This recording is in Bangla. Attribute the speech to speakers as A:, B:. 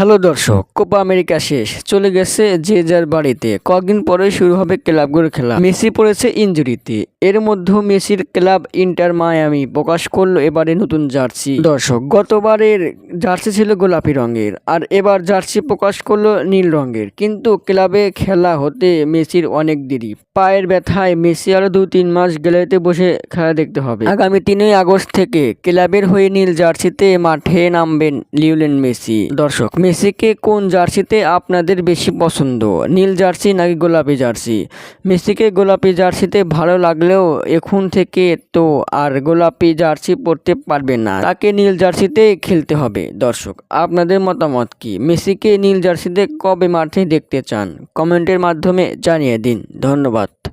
A: হ্যালো দর্শক, কোপা আমেরিকা শেষ। চলে গেছে যে যার বাড়িতে। কয়েকদিন পরে শুরু হবে ক্লাবগুলোর খেলা। মেসি পড়েছে ইনজুরিতে। এর মধ্যেও মেসির ক্লাব ইন্টার মায়ামি প্রকাশ করল এবারে নতুন জার্সি। দর্শক, গতবারের জার্সি ছিল গোলাপি রঙের, আর এবার জার্সি প্রকাশ করল নীল রঙের। কিন্তু ক্লাবে খেলা হতে মেসির অনেক দেরি। পায়ের ব্যথায় মেসি আরও দু তিন মাস গ্যালারিতে বসে খেলা দেখতে হবে। আগামী তিনই আগস্ট থেকে ক্লাবের হয়ে নীল জার্সিতে মাঠে নামবেন লিওলেন মেসি। দর্শক মেসিকে কোন জার্সিতে আপনাদের বেশি পছন্দ? নীল জার্সি নাকি গোলাপি জার্সি? মেসিকে গোলাপি জার্সিতে ভালো লাগলেও এখন থেকে তো আর গোলাপি জার্সি পরতে পারবে না। তাকে নীল জার্সিতে খেলতে হবে। দর্শক, আপনাদের মতামত কি? মেসিকে নীল জার্সিতে কবে মাঠে দেখতে চান? কমেন্টের মাধ্যমে জানিয়ে দিন। ধন্যবাদ।